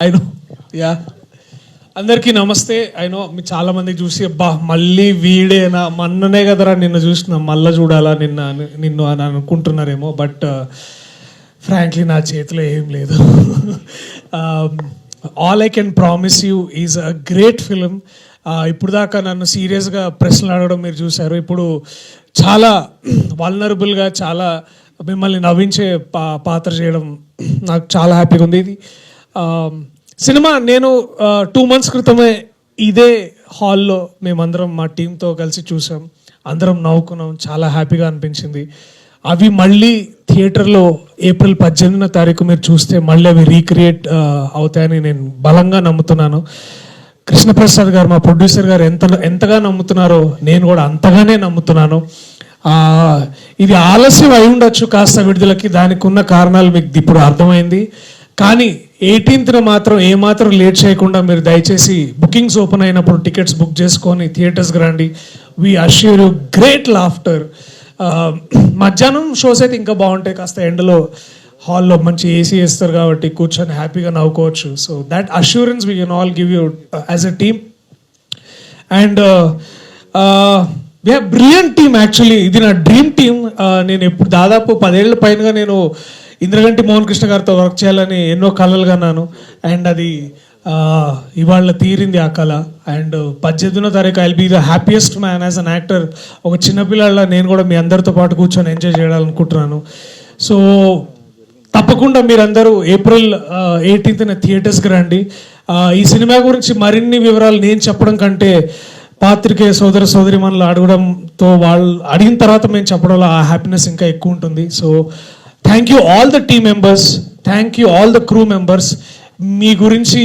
I know yeah అందరికీ నమస్తే. I know మీ చాలా మంది చూసి అబ్బా మళ్ళీ వీడేనా? మన్ననే కదరా నిన్ను చూసిన మళ్ళా చూడాలా నిన్న నిన్ను అని అనుకుంటున్నారేమో. బట్ ఫ్రాంక్లీ uh, నా చేతిలో ఏం లేదు. All I can promise you is a great film ఇప్పుడు దాకా నన్ను సీరియస్గా ప్రశ్నలు అడగడం మీరు చూశారు. ఇప్పుడు చాలా వల్నరబుల్గా చాలా మిమ్మల్ని నవ్వించే పా పాత్ర చేయడం నాకు చాలా హ్యాపీగా ఉంది. ఇది సినిమా నేను టూ మంత్స్ క్రితమే ఇదే హాల్లో మేమందరం మా టీంతో కలిసి చూసాం. అందరం నవ్వుకున్నాం. చాలా హ్యాపీగా అనిపించింది. అవి మళ్ళీ థియేటర్లో ఏప్రిల్ పద్దెనిమిదిన తారీఖు మీరు చూస్తే మళ్ళీ అవి రీక్రియేట్ అవుతాయని నేను బలంగా నమ్ముతున్నాను. కృష్ణప్రసాద్ గారు మా ప్రొడ్యూసర్ గారు ఎంత ఎంతగా నమ్ముతున్నారో నేను కూడా అంతగానే నమ్ముతున్నాను. ఇది ఆలస్యం అయి ఉండొచ్చు కాస్త విడుదలకి దానికి ఉన్న కారణాలు మీకు ఇప్పుడు అర్థమైంది. కానీ ఎయిటీన్త్న మాత్రం ఏమాత్రం లేట్ చేయకుండా మీరు దయచేసి బుకింగ్స్ ఓపెన్ అయినప్పుడు టికెట్స్ బుక్ చేసుకొని థియేటర్స్కి రండి. We assure you great laughter మధ్యాహ్నం షోస్ అయితే ఇంకా బాగుంటాయి. కాస్త ఎండలో హాల్లో మంచి ఏసీ వేస్తారు కాబట్టి కూర్చొని హ్యాపీగా నవ్వుకోవచ్చు. So that assurance we can all give you as a team and we have brilliant team actually ఇది నా డ్రీమ్ టీమ్ uh, నేను ఎప్పుడు దాదాపు పదేళ్ళ పైనగా నేను ఇంద్రగంటి మోహన్ కృష్ణ గారితో వర్క్ చేయాలని ఎన్నో కళలు కన్నాను. అండ్ అది ఇవాళ తీరింది ఆ కళ. అండ్ పద్దెనిమిదినో తారీఖు I'll be the happiest man as an actor ఒక చిన్నపిల్లల నేను కూడా మీ అందరితో పాటు కూర్చొని ఎంజాయ్ చేయాలనుకుంటున్నాను. సో తప్పకుండా మీరందరూ ఏప్రిల్ ఎయిటీన్త్న థియేటర్స్కి రండి. ఈ సినిమా గురించి మరిన్ని వివరాలు నేను చెప్పడం కంటే పాత్రికేయ సోదర సోదరి మనలు అడగడంతో వాళ్ళు అడిగిన తర్వాత మేము చెప్పడంలో ఆ హ్యాపీనెస్ ఇంకా ఎక్కువ ఉంటుంది. So thank you all the team members thank you all the crew members మీ గురించి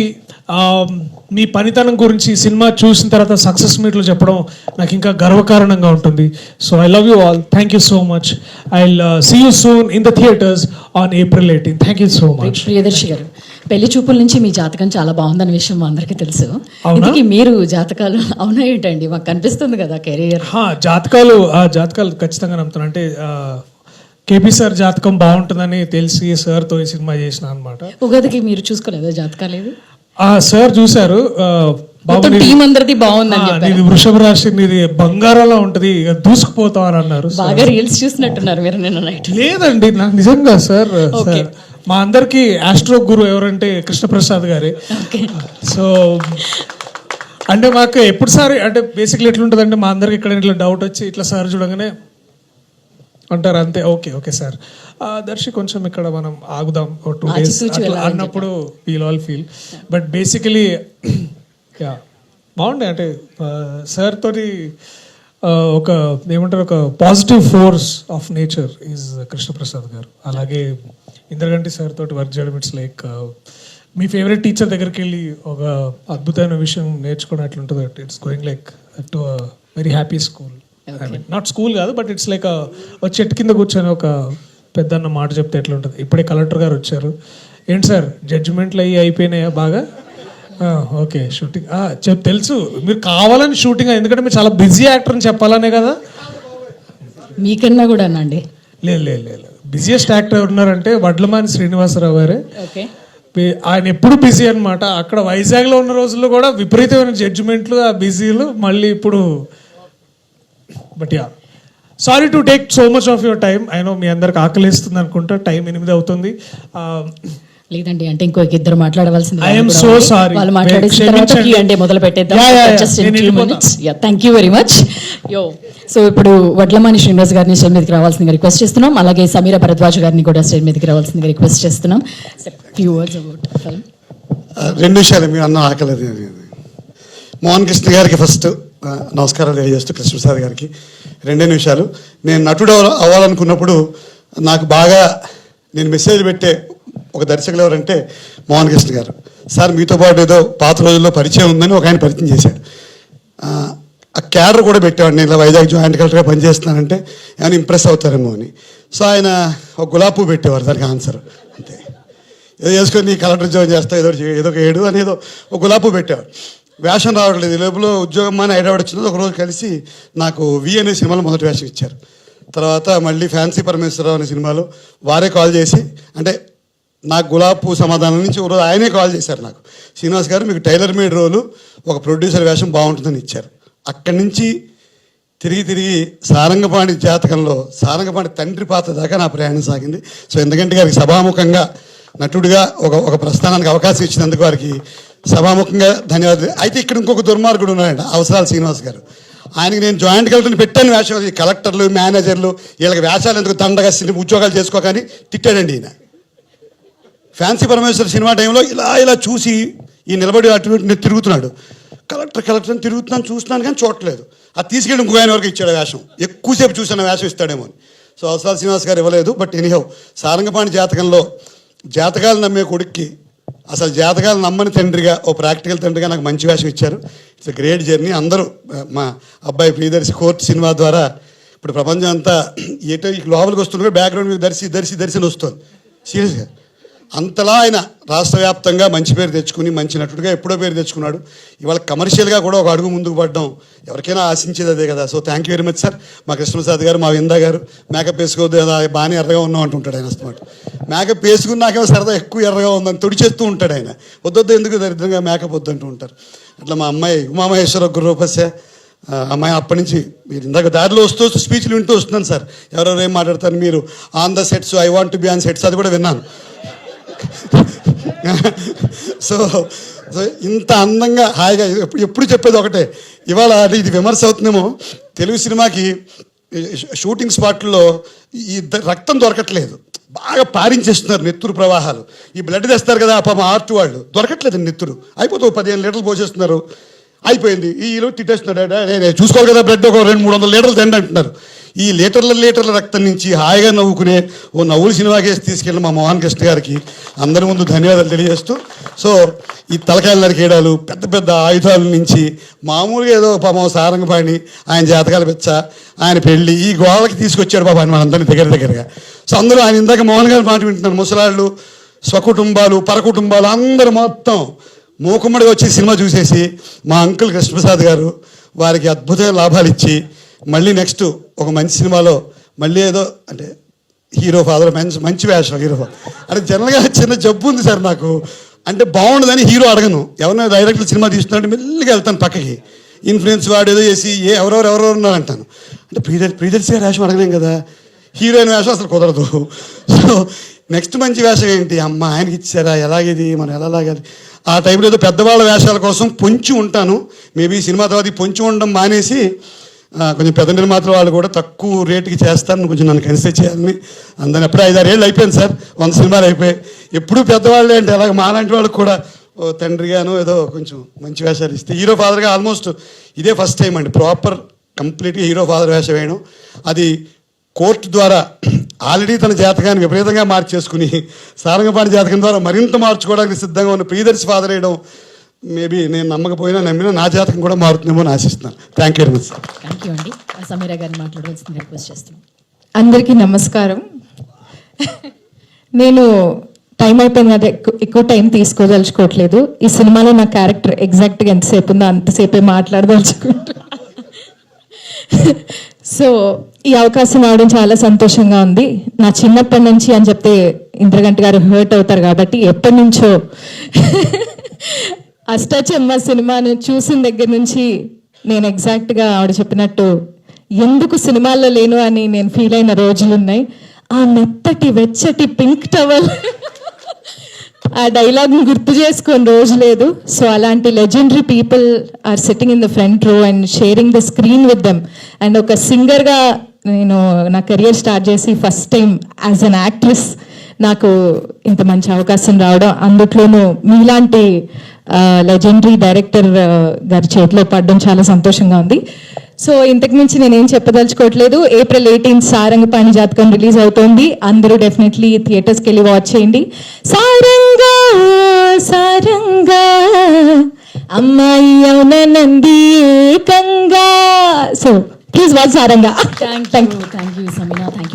మీ పనితనం గురించి సినిమా చూసిన తర్వాత సక్సెస్ మీట్లు చెప్పడం నాకు ఇంకా గర్వకారణంగా ఉంటుంది. So I love you all thank you so much I see you soon in the theatres on April eighteen thank you so much Priyadarshi గారు. పెళ్ళి చూపుల నుంచి మీ జాతకం చాలా బాగుందన్న విషయం మా అందరికీ తెలుసు? ఇందుకే మీరు జాతకాలు అవునా ఏంటండి? మాకు కనిపిస్తుంది కదా కెరియర్ హా, జాతకాలు ఆ జాతకాలు ఖచ్చితంగా నమ్ముతాను అంటే కేపీ సార్ జాతకం బాగుంటుందని తెలిసి సార్తో ఈ సినిమా చేసిన అనమాట ఉగాదికి మీరు చూసుకోలేదా జాతకాలు ఏవి? ఆ సార్ చూశారు టీం అందరిది చెప్పారు. నీది వృషభ రాశి నీది బంగారంలో ఉంటది ఇక దూసుకుపోతావు అని అన్నారు బాగా రీల్స్ చూసినట్టున్నారు మీరు నిన్న నైట్ లేదండి నాకు నిజంగా సార్ సార్. మా అందరికి ఆస్ట్రో గురు ఎవరంటే కృష్ణప్రసాద్ గారే. సో అంటే మాకు ఎప్పుడు సారి అంటే బేసిక్లీ ఎట్లుంటుందంటే మా అందరికి ఇక్కడ ఇట్లా డౌట్ వచ్చి ఇట్లా సార్ చూడగానే అంటారు అంతే. Okay okay sir. ఆ, దర్శి కొంచెం ఇక్కడ మనం ఆగుదాం టూ డేస్. అట్లా అన్నప్పుడు feel all feel but basically yeah బాగుండే. అంటే సార్ తోటి ఒక ఏమంటారు ఒక positive force of nature is Krishna Prasad గారు. అలాగే ఇంద్రగంటి సార్ తోటి వర్క్ చేయడం ఇట్స్ లైక్ మీ ఫేవరెట్ టీచర్ దగ్గరికి వెళ్ళి ఒక అద్భుతమైన విషయం నేర్చుకోవడం ఎట్లుంటుంది it's going like to very happy school not school కాదు బట్ ఇట్స్ లైక్ ఒక చెట్టు కింద కూర్చొని ఒక పెద్దన్న మాట చెప్తే ఎట్లుంటుంది ఇప్పుడే కలెక్టర్ గారు వచ్చారు. ఏంటి సార్ జడ్జిమెంట్లు అయ్యి అయిపోయినాయా బాగా? ఓకే షూటింగ్ చెప్ తెలుసు. మీరు కావాలని షూటింగ్ ఎందుకంటే మీరు చాలా బిజీ యాక్టర్ అని చెప్పాలనే కదా? మీకన్నా కూడా అనండి లేదు లేదు లేదు బిజియెస్ట్ యాక్టర్ ఎవరున్నారంటే వడ్లమాని శ్రీనివాసరావు గారే. ఆయన ఎప్పుడు బిజీ అన్నమాట. అక్కడ వైజాగ్లో ఉన్న రోజుల్లో కూడా విపరీతమైన జడ్జిమెంట్లు ఆ బిజీలు మళ్ళీ ఇప్పుడు but yeah sorry to take so much of your time అయినో మీ అందరికి ఆకలిస్తుంది అనుకుంటా. టైం ఎనిమిది అవుతుంది. ఆ, లేదండి అంటే ఇంకో ఇద్దరు మాట్లాడవలసింది I am వాళ్ళు so కూడా ఉంది. sorry. వాళ్ళు మాట్లాడేసిన తర్వాత. అంటే మొదలు పెట్టేద్దాం. Thank you very much yo so ఇప్పుడు వడ్లమాని శ్రీనివాస్ గారిని స్టేజ్ మీదకి రావాల్సిందిగా రిక్వెస్ట్ చేస్తున్నాం. అలాగే సమీర భరద్వాజ్ గారిని కూడా స్టేజ్ మీదకి రావాల్సిందిగా రిక్వెస్ట్ చేస్తున్నాం. ఫ్యూ వర్డ్స్ అబౌట్ ఫిల్మ్ రెండు విషయాలు మీ అన్న ఆకలి. మోహన్ కృష్ణ గారికి ఫస్ట్ నమస్కారాలు తెలియజేస్తూ కృష్ణప్రసాద్ గారికి. రెండే నిమిషాలు. నేను నటుడు అవ్వాలనుకున్నప్పుడు నాకు బాగా నేను మెసేజ్ పెట్టే ఒక దర్శకులు ఎవరంటే మోహన్ కృష్ణ గారు. సార్ మీతో పాటు ఏదో పాత రోజుల్లో పరిచయం ఉందని ఒక ఆయన పరిచయం చేశాడు. ఆ, క్యాడర్ కూడా పెట్టేవాడు నేను ఇలా వైజాగ్ జాయింట్ కలెక్టర్గా పనిచేస్తున్నానంటే ఏమైనా ఇంప్రెస్ అవుతారేమో అని. సో ఆయన ఒక గులాబీ పువ్వు పెట్టేవారు దానికి ఆన్సర్. అంతే. ఏదో చేసుకొని కలెక్టర్ జాయిన్ చేస్తా ఏదో ఏదో ఒక ఏడు అనేదో ఒక గులాబీ పెట్టేవాడు వేషం రావట్లేదు. లోపల ఉద్యోగం అని హైదరాబాద్ వచ్చినది ఒకరోజు కలిసి నాకు వి అనే సినిమాలో మొదటి వేషం ఇచ్చారు. తర్వాత మళ్ళీ ఫ్యాన్సీ పరమేశ్వరరావు అనే సినిమాలో వారే కాల్ చేసి అంటే నాకు గులాబ్ పువ్వు సమాధానం నుంచి ఒక రోజు ఆయనే కాల్ చేశారు నాకు. శ్రీనివాస్ గారు మీకు టైలర్ మేడ్ రోలు ఒక ప్రొడ్యూసర్ వేషం బాగుంటుందని ఇచ్చారు. అక్కడి నుంచి తిరిగి తిరిగి సారంగపాణి జాతకంలో సారంగపాణి తండ్రి పాత్ర దాకా నా ప్రయాణం సాగింది. సో ఎందుకంటే గారికి సభాముఖంగా నటుడిగా ఒక ఒక ప్రస్థానానికి అవకాశం ఇచ్చినందుకు వారికి సభాముఖంగా ధన్యవాదాలు. అయితే ఇక్కడ ఇంకొక దుర్మార్గుడు ఉన్నాడండి అవసరాలు శ్రీనివాస్ గారు. ఆయనకి నేను జాయింట్ కలెక్టర్ని పెట్టాను వేషం ఈ కలెక్టర్లు మేనేజర్లు వీళ్ళకి వేషాలు ఎందుకు తండగా సినిమా ఉద్యోగాలు చేసుకోకని తిట్టాడండి ఈయన. ఫ్యాన్సీ పరమేశ్వర సినిమా టైంలో ఇలా ఇలా చూసి ఈ నిలబడి అటువంటి తిరుగుతున్నాడు. కలెక్టర్ కలెక్టర్ తిరుగుతున్నాను చూస్తున్నాను కానీ చూడట్లేదు. అది తీసుకెళ్ళి ఇంకో ఆయన వరకు ఇచ్చాడు వేషం. ఎక్కువసేపు చూసిన వేషం ఇస్తాడేమో అని. సో అవసరాలు శ్రీనివాస్ గారు ఇవ్వలేదు బట్ ఎనీహౌ సారంగపాణి జాతకంలో జాతకాలు నమ్మే కొడుక్కి అసలు జాతకాలు నమ్మని తండ్రిగా ఓ ప్రాక్టికల్ తండ్రిగా నాకు మంచి వేషం ఇచ్చారు. It's great journey. అందరూ మా అబ్బాయి ప్రియదర్శి కోర్ట్ సినిమా ద్వారా ఇప్పుడు ప్రపంచం అంతా ఏటో ఈ లోపలికి వస్తున్నా బ్యాక్గ్రౌండ్ దర్శి దర్శి దర్శిని వస్తుంది. సీరియస్గా అంతలా ఆయన రాష్ట్ర వ్యాప్తంగా మంచి పేరు తెచ్చుకుని మంచి నటుడిగా ఎప్పుడో పేరు తెచ్చుకున్నాడు. ఇవాళ కమర్షియల్గా కూడా ఒక అడుగు ముందుకు పడడం ఎవరికైనా ఆశించేది అదే కదా. So thank you very much sir మా కృష్ణప్రసాద్ గారు మా విందా గారు మేకప్ వేసుకోవద్దు కదా బాగానే ఎర్రగా ఉన్నాం అంటుంటాడు ఆయన అస్తమాట. మేకప్ వేసుకున్నాకేమో సరదా ఎక్కువ ఎర్రగా ఉందని తుడిచేస్తూ ఉంటాడు ఆయన. వద్దొద్దు ఎందుకు దరిద్రంగా మేకప్ వద్దంటూ ఉంటారు. అట్లా మా అమ్మాయి ఉమామహేశ్వర గురుపస్య అమ్మాయి అప్పటి నుంచి మీరు ఇందాక దారిలో వస్తూ వస్తూ స్పీచ్లు వింటూ వస్తున్నాను సార్ ఎవరెవరు ఏం మాట్లాడతారు మీరు? On the sets I want be on sets అది కూడా విన్నాను. సో సో ఇంత అందంగా హాయిగా ఎప్పుడు ఎప్పుడు చెప్పేది ఒకటే. ఇవాళ అది ఇది విమర్శ అవుతుందేమో. తెలుగు సినిమాకి షూటింగ్ స్పాట్లో ఈ రక్తం దొరకట్లేదు. బాగా పారించేస్తున్నారు నెత్తురు ప్రవాహాలు. ఈ బ్లడ్ తెస్తారు కదా పాప ఆర్ట్ వాళ్ళు. దొరకట్లేదు నెత్తురు. అయిపోతే పదిహేను లీటర్లు పోసేస్తున్నారు. అయిపోయింది. ఈ తిట్టేస్తున్నాడు. నేను చూసుకోవాలి కదా బ్లడ్ ఒక రెండు మూడు వందల లీటర్లు తిండి అంటున్నారు. ఈ లీటర్ల లీటర్ల రక్తం నుంచి హాయిగా నవ్వుకునే ఓ నవ్వులు సినిమా వేసి తీసుకెళ్ళిన మా మోహన్ కృష్ణ గారికి అందరి ముందు ధన్యవాదాలు తెలియజేస్తూ సో ఈ తలకాయలు నరికేయడాలు పెద్ద పెద్ద ఆయుధాల నుంచి మామూలుగా ఏదో పాపం సారంగపాణి ఆయన జాతకాలు పెచ్చ ఆయన పెళ్ళి ఈ గోడలకి తీసుకొచ్చాడు పాప ఆయన మనందరినీ దగ్గర దగ్గరగా. సో అందరూ ఆయన ఇందాక మోహన్ గారి మాట వింటున్నారు ముసలాళ్ళు స్వకుటుంబాలు పరకుటుంబాలు అందరూ మొత్తం మూకుమ్మడిగా వచ్చి సినిమా చూసేసి మా అంకుల్ కృష్ణప్రసాద్ గారు వారికి అద్భుతమైన లాభాలు ఇచ్చి మళ్ళీ నెక్స్ట్ ఒక మంచి సినిమాలో మళ్ళీ ఏదో అంటే హీరో ఫాదర్ మంచి మంచి వేషం హీరో ఫాదర్ అంటే జనరల్గా చిన్న జబ్బు ఉంది సార్ నాకు. అంటే బాగుండదని హీరో అడగను. ఎవరైనా డైరెక్టర్ సినిమా తీస్తున్నాడు మెల్లిగా వెళ్తాను పక్కకి. ఇన్ఫ్లుయెన్స్ వాడు ఏదో చేసి ఏ ఎవరెవరు ఎవరెవరు ఉన్నారు అంటాను. అంటే ప్రీదర్ ప్రీదర్శి వేషం అడగలేం కదా. హీరోయిన్ వేషం అసలు కుదరదు. సో నెక్స్ట్ మంచి వేషం ఏంటి? అమ్మ ఆయనకి ఇచ్చారా? ఎలాగేది? మనం ఎలా లాగాలి? ఆ టైంలో ఏదో పెద్దవాళ్ళ వేషాల కోసం పొంచి ఉంటాను. మేబీ సినిమా తర్వాత పొంచి ఉండడం మానేసి కొంచెం పెద్ద నిర్మాతల వాళ్ళు కూడా తక్కువ రేటుకి చేస్తారని కొంచెం నన్ను కన్సిడర్ చేయాలని. అందరూ ఎప్పుడూ ఐదారేళ్ళు అయిపోయింది సార్ వంద సినిమాలు అయిపోయాయి. ఎప్పుడు పెద్దవాళ్ళే అంటే అలాగే మాలాంటి వాళ్ళకి కూడా ఓ తండ్రిగాను ఏదో కొంచెం మంచి వేషాలు ఇస్తే హీరో ఫాదర్గా ఆల్మోస్ట్ ఇదే ఫస్ట్ టైం అండి. ప్రాపర్ కంప్లీట్గా హీరో ఫాదర్ వేషం వేయడం. అది కోర్టు ద్వారా ఆల్రెడీ తన జాతకాన్ని విపరీతంగా మార్చేసుకుని సారంగపాణి జాతకం ద్వారా మరింత మార్చుకోవడానికి సిద్ధంగా ఉన్న ప్రియదర్శి ఫాదర్ వేయడం మేబీ నేను నమ్మకపోయినా నమ్మినా నా జాతకం కూడా మారుతుందేమో అని ఆశిస్తున్నాను. Thank you very much thank you అండి. సమీరా గారిని మాట్లాడవలసింది రిక్వెస్ట్ చేస్తున్నాం. అందరికీ నమస్కారం. నేను టైం అయిపోయింది కదా ఎక్కువ ఎక్కువ టైం తీసుకోదలుచుకోవట్లేదు. ఈ సినిమాలో నా క్యారెక్టర్ ఎగ్జాక్ట్గా ఎంతసేపు ఉందో అంతసేపే మాట్లాడదలుచుకుంటా సో ఈ అవకాశం రావడం చాలా సంతోషంగా ఉంది. నా చిన్నప్పటి నుంచి అని చెప్తే ఇంద్రగంట గారు హర్ట్ అవుతారు కాబట్టి ఎప్పటి నుంచో అష్టాచమ్మ సినిమాను చూసిన దగ్గర నుంచి నేను ఎగ్జాక్ట్గా ఆవిడ చెప్పినట్టు ఎందుకు సినిమాల్లో లేను అని నేను ఫీల్ అయిన రోజులు ఉన్నాయి ఆ మెత్తటి వెచ్చటి పింక్ టవల్ ఆ డైలాగ్ని గుర్తు చేసుకొని రోజు లేదు. సో అలాంటి legendary people are sitting in the front row and sharing the screen with them and ఒక సింగర్గా నేను నా కెరియర్ స్టార్ట్ చేసి first time as an actress నాకు ఇంత మంచి అవకాశం రావడం అందుట్లోనూ మీలాంటి లెజెండరీ డైరెక్టర్ గారి చేతిలో పడడం చాలా సంతోషంగా ఉంది. సో ఇంతకు మించి నేనేం చెప్పదలుచుకోవట్లేదు. ఏప్రిల్ ఎయిటీన్ సారంగపాణి జాతకం రిలీజ్ అవుతోంది. అందరూ డెఫినెట్లీ థియేటర్స్కి వెళ్ళి వాచ్ చేయండి. సారంగా సారంగా అమ్మాయి అవున నంది ఏకంగా. So please watch Saranga. Thank you thank you Sameera thank you